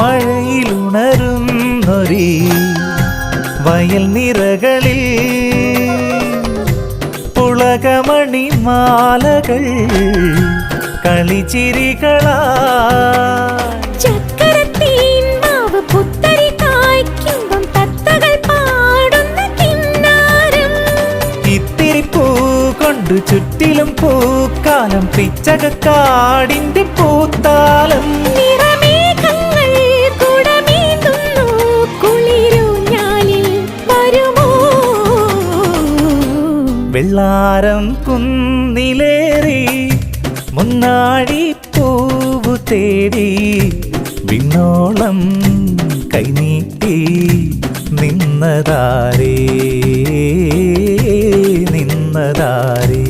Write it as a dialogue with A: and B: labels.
A: മഴയിലുണരുന്നൊരീ വയൽ നിറകളിൽ പുളകമണി മാലകൾ കളിച്ചിരികളാ
B: ചക്കരത്തീൻ പുത്തരി കായ്ക്കുമ്പം തത്തകൾ പാടുന്ന കിന്നാരം.
A: ഇത്തിരി പൂ കൊണ്ട് ചുറ്റിലും പൂക്കാലം പിച്ചകക്കാടിന്റെ പൂത്താലം. വെള്ളാരം കുന്നിലേറി മുന്നാടി പൂവു തേടി വിണ്ണോളം കൈനീട്ടി നിന്നതാരേ നിന്നതാരേ.